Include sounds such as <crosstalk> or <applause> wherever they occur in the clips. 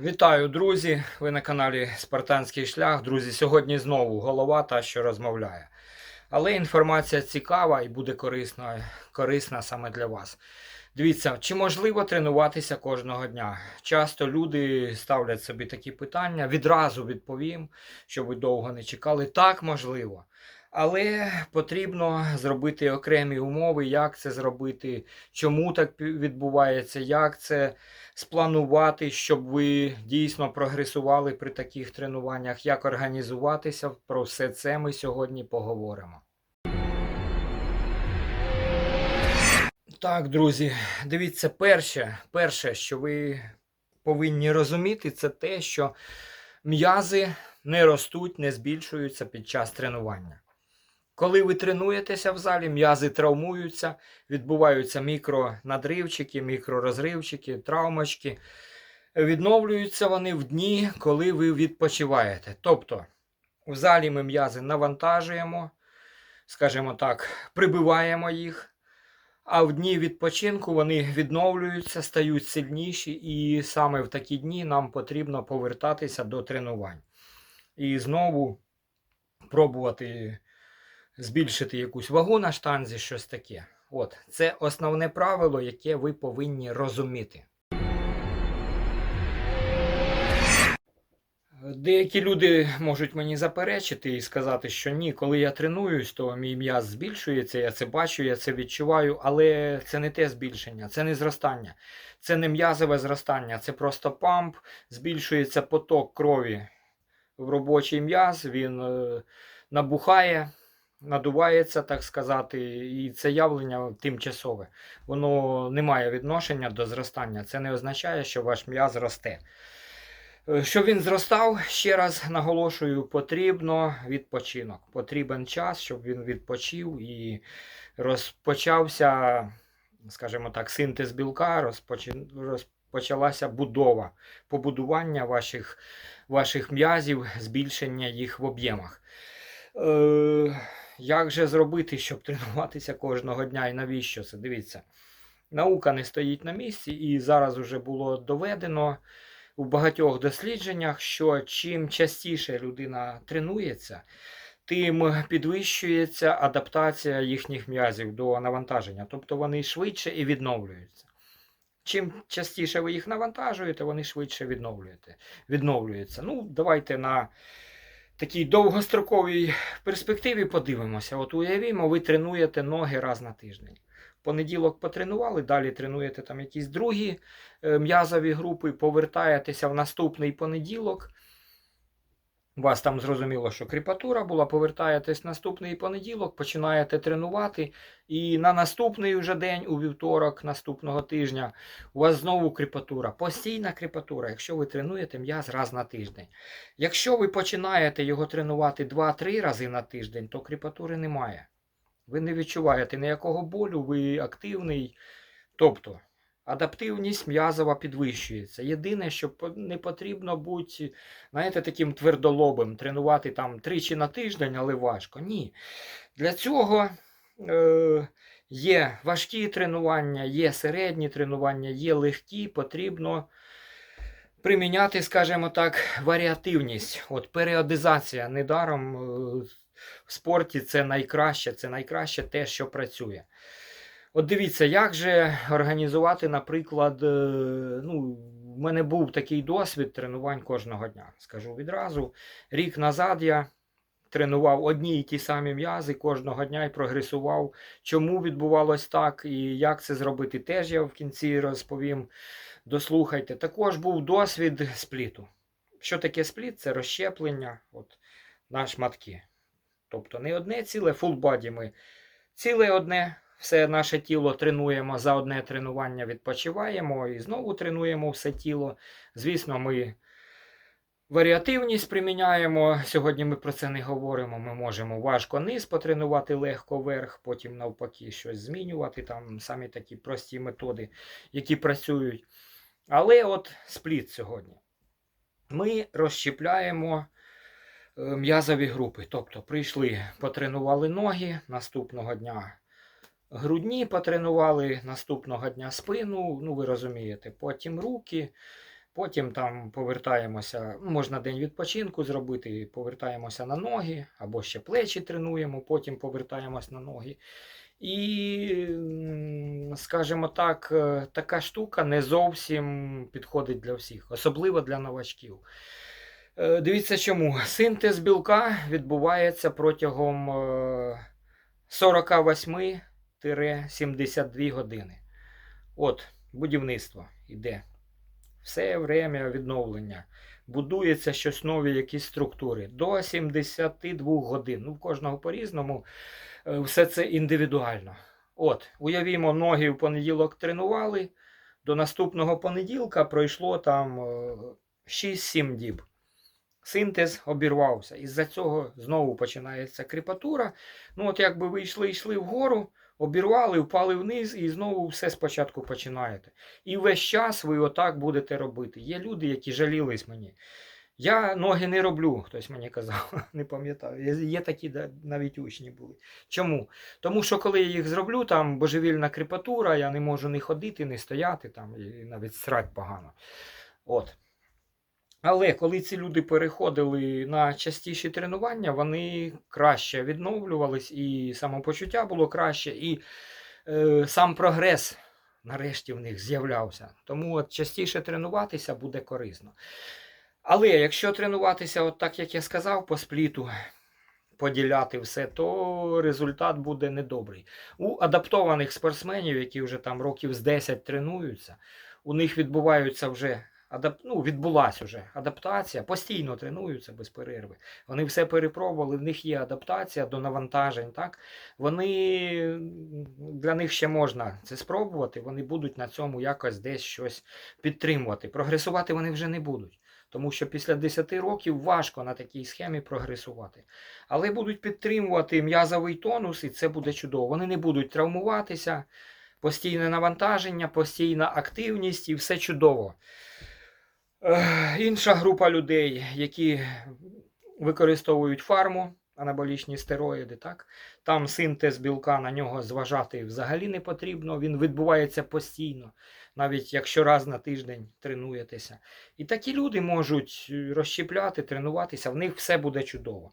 Вітаю, друзі! Ви на каналі Спартанський шлях. Друзі, сьогодні знову голова та, що розмовляє. Але інформація цікава і буде корисна, корисна саме для вас. Дивіться, чи можливо тренуватися кожного дня? Часто люди ставлять собі такі питання. Відразу відповім, щоб ви довго не чекали. Так, можливо. Але потрібно зробити окремі умови, як це зробити, чому так відбувається, як це спланувати, щоб ви дійсно прогресували при таких тренуваннях, як організуватися. Про все це ми сьогодні поговоримо. Так, друзі, дивіться, перше, перше, що ви повинні розуміти, це те, що м'язи не ростуть, не збільшуються під час тренування. Коли ви тренуєтеся в залі, м'язи травмуються, відбуваються мікронадривчики, мікророзривчики, травмочки. Відновлюються вони в дні, коли ви відпочиваєте. Тобто, в залі ми м'язи навантажуємо, скажімо так, прибиваємо їх, а в дні відпочинку вони відновлюються, стають сильніші, і саме в такі дні нам потрібно повертатися до тренувань. І знову пробувати збільшити якусь вагу на штанзі, щось таке. От, це основне правило, яке ви повинні розуміти. Деякі люди можуть мені заперечити і сказати, що ні, коли я тренуюсь, то мій м'яз збільшується, я це бачу, я це відчуваю, але це не те збільшення, це не зростання, це не м'язове зростання, це просто памп, збільшується поток крові в робочий м'яз, він е, набухає, надувається, так сказати, і це явлення тимчасове. Воно не має відношення до зростання. Це не означає, що ваш м'яз росте. Е, Щоб він зростав, ще раз наголошую, потрібно відпочинок. Потрібен час, щоб він відпочив і розпочався, скажімо так, синтез білка, розпочалася будова, побудування ваших, ваших м'язів, збільшення їх в об'ємах. Е, як же зробити, щоб тренуватися кожного дня і навіщо це? Дивіться, наука не стоїть на місці, і зараз вже було доведено у багатьох дослідженнях, що чим частіше людина тренується, тим підвищується адаптація їхніх м'язів до навантаження. Тобто вони швидше і відновлюються. Чим частіше ви їх навантажуєте, вони швидше відновлюєте, відновлюються. Ну, давайте на такій довгостроковій перспективі подивимося. От уявімо, ви тренуєте ноги раз на тиждень. Понеділок потренували, далі тренуєте там якісь другі е, м'язові групи, повертаєтеся в наступний понеділок. У вас там зрозуміло, що кріпатура була, повертаєтесь наступний понеділок, починаєте тренувати, і на наступний вже день, у вівторок наступного тижня, у вас знову кріпатура. Постійна кріпатура, якщо ви тренуєте м'яз раз на тиждень. Якщо ви починаєте його тренувати 2-3 рази на тиждень, то кріпатури немає. Ви не відчуваєте ніякого болю, ви активний. Тобто адаптивність м'язова підвищується. Єдине, що не потрібно бути, знаєте, таким твердолобим, тренувати там тричі на тиждень, але важко. Ні. Для цього е, є важкі тренування, є середні тренування, є легкі, потрібно приміняти, скажімо так, варіативність. От періодизація недаром. Е, в спорті це найкраще, це найкраще те, що працює. От дивіться, як же організувати, наприклад, е, ну, в мене був такий досвід тренувань кожного дня. Скажу відразу. Рік назад я тренував одні і ті самі м'язи кожного дня і прогресував. Чому відбувалось так і як це зробити, теж я в кінці розповім. Дослухайте. Також був досвід спліту. Що таке спліт? Це розщеплення от, на шматки. Тобто не одне ціле, body ми ціле одне, все наше тіло тренуємо за одне тренування, відпочиваємо і знову тренуємо все тіло. Звісно, ми варіативність приміняємо. Сьогодні ми про це не говоримо. Ми можемо важко низ потренувати, легко верх, потім навпаки щось змінювати. Там самі такі прості методи, які працюють. Але от спліт сьогодні. Ми розщепляємо е, м'язові групи. Тобто прийшли, потренували ноги, наступного дня грудні потренували наступного дня спину, ну ви розумієте, потім руки, потім там повертаємося, можна день відпочинку зробити, повертаємося на ноги, або ще плечі тренуємо, потім повертаємось на ноги. І, скажімо так, е, така штука не зовсім підходить для всіх, особливо для новачків. Е, дивіться чому. Синтез білка відбувається протягом е, 48 72 години. От, будівництво йде. Все время відновлення. Будується щось нові, якісь структури. До 72 годин. Ну, в кожного по-різному. Е, все це індивідуально. От, уявімо, ноги в понеділок тренували. До наступного понеділка пройшло там е, 6-7 діб. Синтез обірвався. Із-за цього знову починається кріпатура. Ну, от якби ви йшли, йшли вгору, обірвали, впали вниз і знову все спочатку починаєте. І весь час ви отак будете робити. Є люди, які жалілись мені. Я ноги не роблю, хтось мені казав, <laughs> не пам'ятаю. Є- такі навіть учні були. Чому? Тому що коли я їх зроблю, там божевільна кріпатура, я не можу не ходити, не стояти, там, і навіть срать погано. От. Але коли ці люди переходили на частіші тренування, вони краще відновлювались, і самопочуття було краще, і е, сам прогрес нарешті в них з'являвся. Тому от частіше тренуватися буде корисно. Але якщо тренуватися, от так як я сказав, по спліту, поділяти все, то результат буде недобрий. У адаптованих спортсменів, які вже там років з 10 тренуються, у них відбуваються вже адап... ну, відбулася вже адаптація, постійно тренуються без перерви. Вони все перепробували, в них є адаптація до навантажень. Так? Вони для них ще можна це спробувати, вони будуть на цьому якось десь щось підтримувати. Прогресувати вони вже не будуть. Тому що після 10 років важко на такій схемі прогресувати. Але будуть підтримувати м'язовий тонус, і це буде чудово. Вони не будуть травмуватися, постійне навантаження, постійна активність і все чудово. Інша група людей, які використовують фарму, анаболічні стероїди, так? там синтез білка на нього зважати взагалі не потрібно, він відбувається постійно, навіть якщо раз на тиждень тренуєтеся. І такі люди можуть е, розщепляти, тренуватися, в них все буде чудово.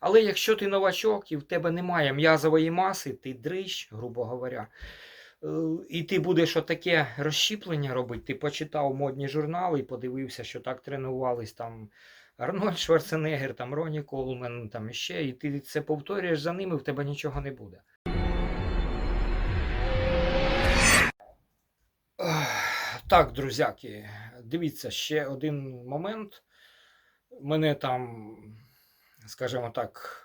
Але якщо ти новачок і в тебе немає м'язової маси, ти дрищ, грубо говоря, і ти будеш отаке розщіплення робити, ти почитав модні журнали і подивився, що так тренувались там Арнольд Шварценеггер, там Роні Колмен, там іще, і ти це повторюєш за ними, в тебе нічого не буде. Так, друзяки, дивіться, ще один момент. Мене там, скажімо так,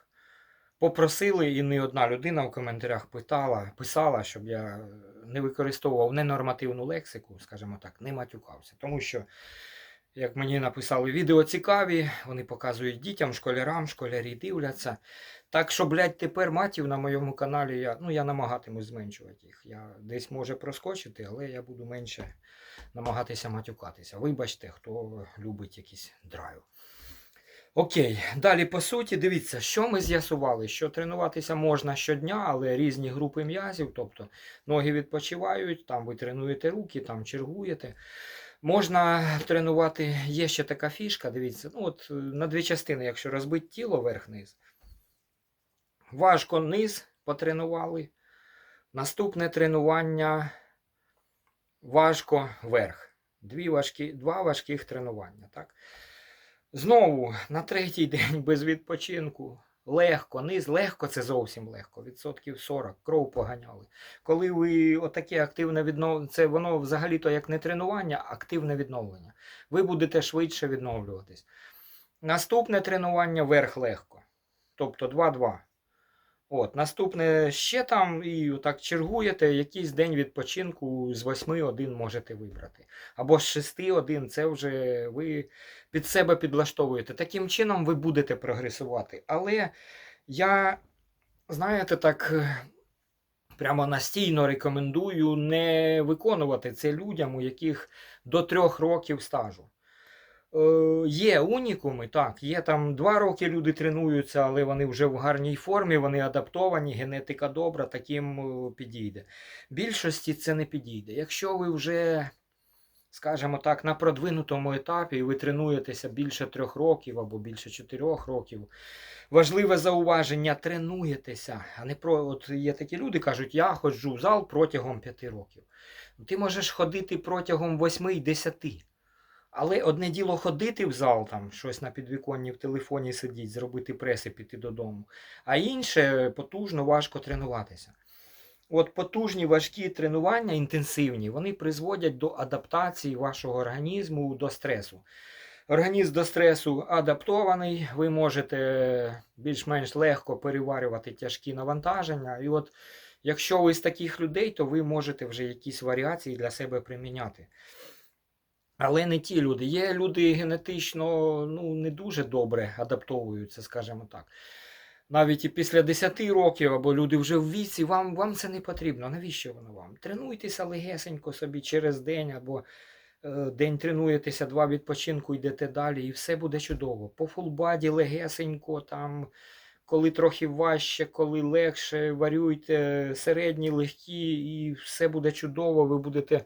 попросили, і не одна людина в коментарях питала, писала, щоб я не використовував ненормативну лексику, скажімо так, не матюкався. Тому що, як мені написали, відео цікаві, вони показують дітям, школярам, школярі дивляться. Так що, блядь, тепер матів на моєму каналі я, ну, я намагатимусь зменшувати їх. Я десь може проскочити, але я буду менше намагатися матюкатися. Вибачте, хто любить якийсь драйв. Окей, далі по суті, дивіться, що ми з'ясували, що тренуватися можна щодня, але різні групи м'язів, тобто ноги відпочивають, там ви тренуєте руки, там чергуєте. Можна тренувати, є ще така фішка, дивіться, ну от на дві частини, якщо розбити тіло верх-низ. Важко низ потренували. Наступне тренування важко верх. Дві важкі, два важких тренування. Так? Знову на третій день без відпочинку. Легко, низ, легко це зовсім легко. Відсотків 40, кров поганяли. Коли ви отаке активне відновлення, це воно взагалі-то як не тренування, а активне відновлення. Ви будете швидше відновлюватись. Наступне тренування верх легко. Тобто 2-2. От, наступне ще там і так чергуєте, якийсь день відпочинку з 8 один можете вибрати. Або з 6 один, це вже ви під себе підлаштовуєте. Таким чином ви будете прогресувати. Але я, знаєте, так прямо настійно рекомендую не виконувати це людям, у яких до 3 років стажу. Е, Є унікуми, так, є там два роки люди тренуються, але вони вже в гарній формі, вони адаптовані, генетика добра, таким е, підійде. Більшості це не підійде. Якщо ви вже скажімо так, на продвинутому етапі, і ви тренуєтеся більше трьох років або більше чотирьох років. Важливе зауваження, тренуєтеся. А не про от є такі люди, кажуть, я ходжу в зал протягом п'яти років. Ти можеш ходити протягом восьми й десяти. Але одне діло ходити в зал, там щось на підвіконні в телефоні сидіть, зробити прес і піти додому. А інше потужно, важко тренуватися. От потужні важкі тренування, інтенсивні, вони призводять до адаптації вашого організму до стресу. Організм до стресу адаптований, ви можете більш-менш легко переварювати тяжкі навантаження. І от якщо ви з таких людей, то ви можете вже якісь варіації для себе приміняти. Але не ті люди. Є люди генетично ну, не дуже добре адаптовуються, скажімо так. Навіть і після 10 років, або люди вже в віці, вам, вам це не потрібно. Навіщо воно вам? Тренуйтеся легесенько собі через день, або е, день тренуєтеся, два відпочинку, йдете далі, і все буде чудово. По фулбаді легесенько, там, коли трохи важче, коли легше, варюйте середні, легкі, і все буде чудово. Ви будете.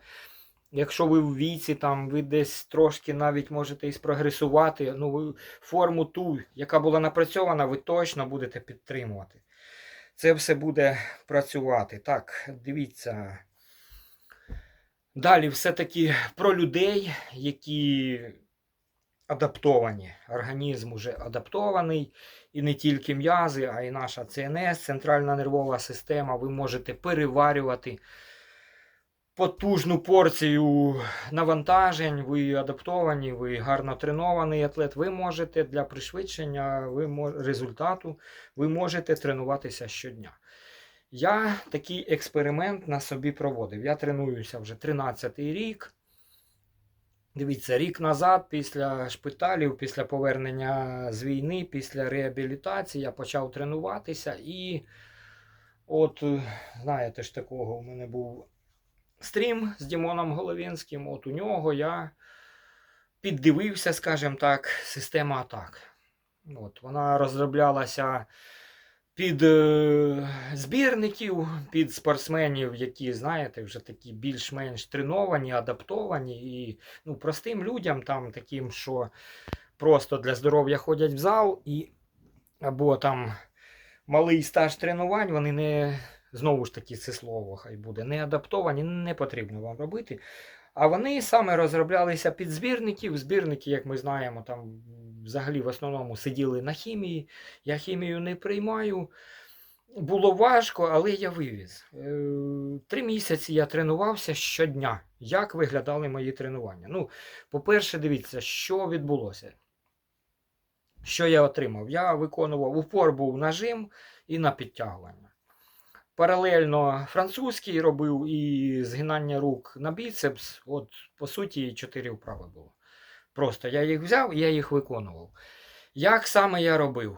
Якщо ви в віці, там ви десь трошки навіть можете і спрогресувати, ну форму ту, яка була напрацьована, ви точно будете підтримувати. Це все буде працювати. Так, дивіться. Далі все-таки про людей, які адаптовані. Організм уже адаптований, і не тільки м'язи, а й наша ЦНС, центральна нервова система. Ви можете переварювати потужну порцію навантажень, ви адаптовані, ви гарно тренований атлет. Ви можете для пришвидшення ви мож- результату ви можете тренуватися щодня. Я такий експеримент на собі проводив. Я тренуюся вже 13-й рік. Дивіться, рік назад, після шпиталів, після повернення з війни, після реабілітації, я почав тренуватися. І от, знаєте ж, такого у мене був стрім з Дімоном Головінським. От у нього я піддивився, скажімо так, система атак. От, вона розроблялася під е, збірників, під спортсменів, які, знаєте, вже такі більш-менш треновані, адаптовані. І ну, простим людям, там, таким, що просто для здоров'я ходять в зал, і або там малий стаж тренувань, вони не знову ж таки це слово хай буде, не адаптовані, не потрібно вам робити. А вони саме розроблялися під збірників. Збірники, як ми знаємо, там взагалі в основному сиділи на хімії. Я хімію не приймаю. Було важко, але я вивіз. Е, Три місяці я тренувався щодня. Як виглядали мої тренування? Ну, по-перше, дивіться, що відбулося. Що я отримав? Я виконував упор був нажим і на підтягування. Паралельно французький робив і згинання рук на біцепс. От, по суті, чотири вправи було. Просто я їх взяв і я їх виконував. Як саме я робив?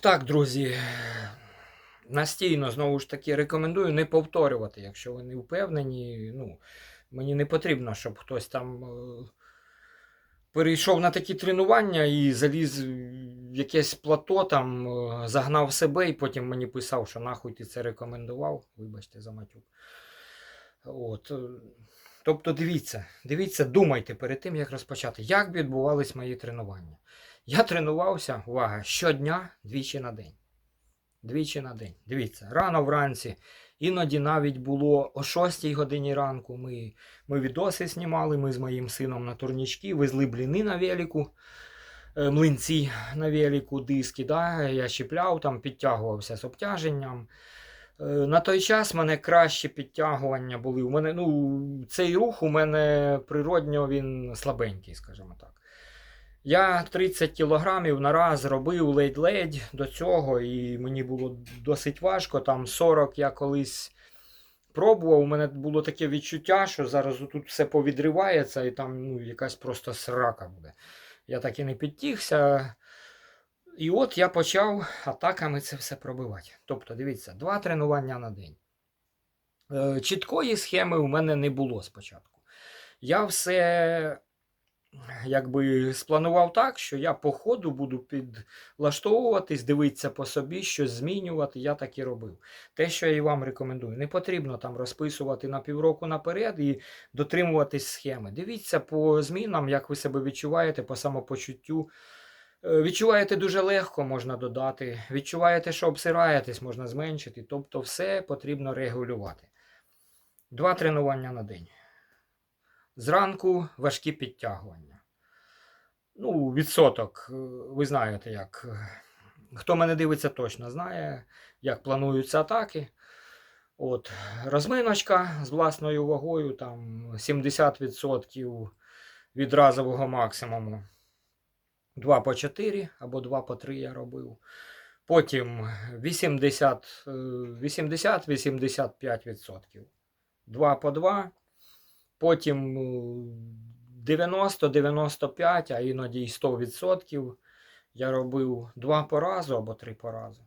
Так, друзі, настійно знову ж таки рекомендую не повторювати, якщо ви не впевнені. Ну, мені не потрібно, щоб хтось там е, перейшов на такі тренування і заліз в якесь плато, там е, загнав себе і потім мені писав, що нахуй ти це рекомендував. Вибачте за матюк. От. е, Тобто дивіться, дивіться, думайте перед тим, як розпочати, як відбувались мої тренування. Я тренувався, увага, щодня двічі на день. Двічі на день. Дивіться, рано вранці, іноді навіть було о 6 годині ранку. Ми, ми відоси знімали, ми з моїм сином на турнічки, везли бліни на велику, е, млинці на велику, диски. Да? Я щіпляв, там підтягувався з обтяженням. Е, На той час мене кращі підтягування були. У мене, ну, цей рух у мене природньо він слабенький, скажімо так. Я 30 кілограмів на раз робив ледь-ледь до цього, і мені було досить важко. Там 40 я колись пробував. У мене було таке відчуття, що зараз тут все повідривається, і там ну, якась просто срака буде. Я так і не підтігся. І от я почав атаками це все пробивати. Тобто, дивіться, два тренування на день. Е, Чіткої схеми у мене не було спочатку. Я все якби спланував так, що я по ходу буду підлаштовуватись, дивитися по собі, щось змінювати. Я так і робив. Те, що я і вам рекомендую. Не потрібно там розписувати на півроку наперед і дотримуватись схеми. Дивіться по змінам, як ви себе відчуваєте, по самопочуттю. Е, Відчуваєте дуже легко, можна додати. Відчуваєте, що обсираєтесь, можна зменшити. Тобто все потрібно регулювати. Два тренування на день. Зранку важкі підтягування. Ну, відсоток, е, ви знаєте, як. е, Хто мене дивиться, точно знає, як плануються атаки. От, розминочка з власною вагою, там 70% від разового максимуму. 2 по 4 або 2 по 3 я робив. Потім 80, е, 80-85%. 2 по 2. Потім е, 90-95, а іноді й 100% я робив 2 по разу або 3 по разу.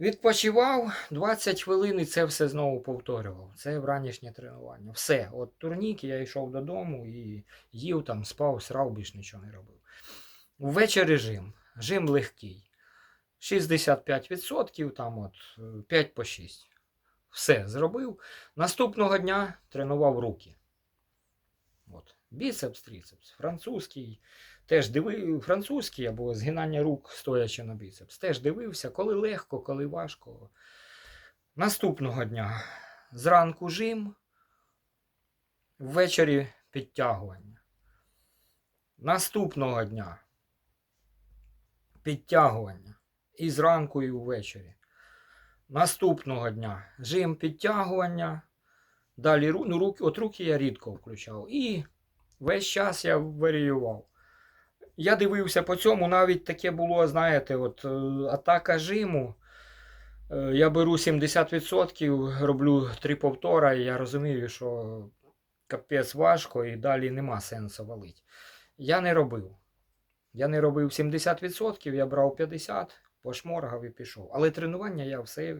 Відпочивав 20 хвилин і це все знову повторював. Це вранішнє тренування. Все. От турнік я йшов додому і їв там, спав, срав, більш нічого не робив. Ввечері жим. Жим легкий. 65%, там от е, 5 по 6. Все зробив. Наступного дня тренував руки. От. Біцепс, трицепс. Французький. Теж дивив французький або згинання рук стоячи на біцепс. Теж дивився, коли легко, коли важко. Наступного дня зранку жим, ввечері підтягування. Наступного дня підтягування. І зранку, і ввечері. Наступного дня жим підтягування. Далі ну, руки, от руки я рідко включав. І весь час я варіював. Я дивився по цьому, навіть таке було, знаєте, от е, атака жиму. Е, Я беру 70%, роблю три повтора, і я розумію, що капець важко і далі нема сенсу валити. Я не робив. Я не робив 70%, я брав 50%, пошморгав і пішов. Але тренування я все,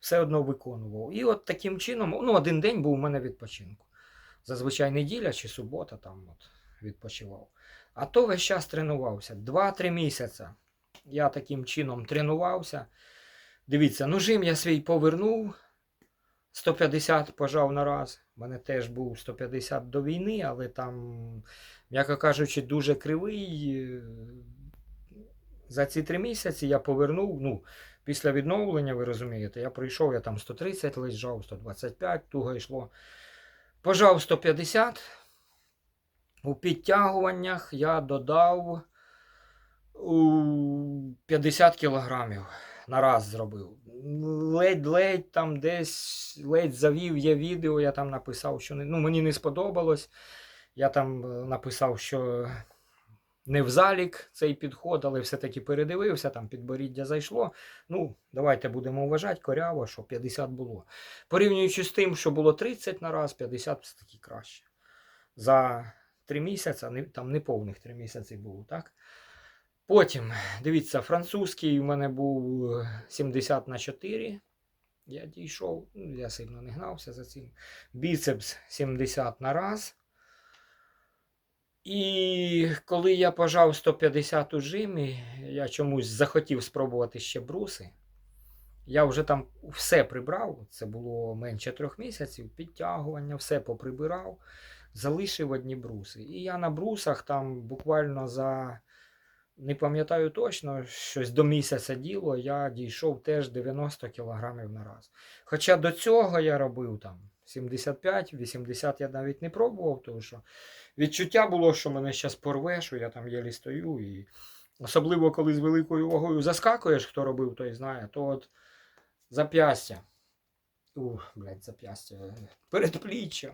все одно виконував. І от таким чином, ну, один день був у мене відпочинку. Зазвичай неділя чи субота там от відпочивав. А то весь час тренувався. 2-3 місяці я таким чином тренувався. Дивіться, ну жим я свій повернув. 150 пожав на раз. У мене теж був 150 до війни, але там, м'яко кажучи, дуже кривий. За ці три місяці я повернув. Ну, після відновлення, ви розумієте, я прийшов, я там 130 лежав, 125, туго йшло. Пожав 150. У підтягуваннях я додав 50 кілограмів на раз зробив. Ледь-ледь там десь ледь завів я відео, я там написав, що не, ну, мені не сподобалось. Я там е, написав, що не в залік цей підход, але все-таки передивився, там підборіддя зайшло. Ну, давайте будемо вважати коряво, що 50 було. Порівнюючи з тим, що було 30 на раз, 50 все-таки краще. За 3 місяці, там не повних 3 місяці було, так? Потім, дивіться, французький у мене був е, 70 на 4. Я дійшов, ну, я сильно не гнався за цим. Біцепс 70 на раз. І коли я пожав 150 у жимі, я чомусь захотів спробувати ще бруси. Я вже там все прибрав, це було менше трьох місяців, підтягування, все поприбирав, залишив одні бруси. І я на брусах там буквально за, не пам'ятаю точно, щось до місяця діло, я дійшов теж 90 кілограмів на раз. Хоча до цього я робив там 75-80 я навіть не пробував, тому що відчуття було, що мене зараз порве, що я там єлі стою. І особливо, коли з великою вагою заскакуєш, хто робив, той знає, то от зап'ястя. Ух, блядь, зап'ястя. <laughs> Передпліччя.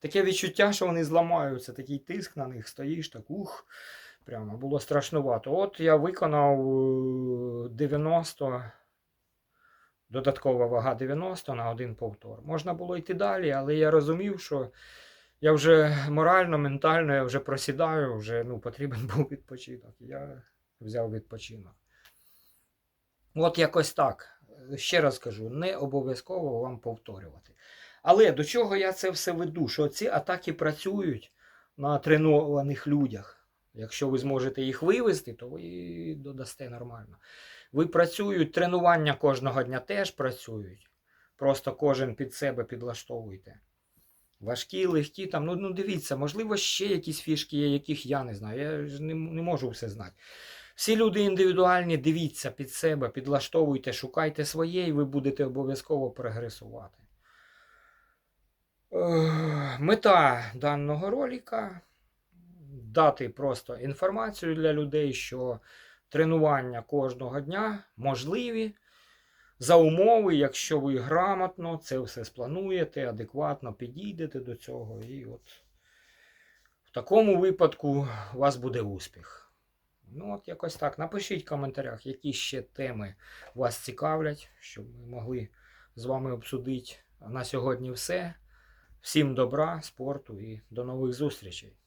Таке відчуття, що вони зламаються, такий тиск на них стоїш, так ух. Прямо було страшнувато. От я виконав е, 90, додаткова вага 90 на один повтор. Можна було йти далі, але я розумів, що я вже морально, ментально я вже просідаю, вже ну, потрібен <laughs> був відпочинок. Я взяв відпочинок. От якось так. Ще раз кажу, не обов'язково вам повторювати. Але до чого я це все веду? Що ці атаки працюють, на тренованих людях. Якщо ви зможете їх вивести, то ви додасте нормально. Ви працюють, тренування кожного дня теж працюють. Просто кожен під себе підлаштовуйте. Важкі, легкі, там, ну, ну дивіться, можливо, ще якісь фішки є, яких я не знаю. Я ж не, не можу все знати. Всі люди індивідуальні, дивіться під себе, підлаштовуйте, шукайте своє, і ви будете обов'язково прогресувати. Мета даного ролика дати просто інформацію для людей, що тренування кожного дня можливі. За умови, якщо ви грамотно це все сплануєте, адекватно підійдете до цього, і от в такому випадку у вас буде успіх. Ну, от якось так. Напишіть в коментарях, які ще теми вас цікавлять, щоб ми могли з вами обсудити. На сьогодні все. Всім добра, спорту і до нових зустрічей.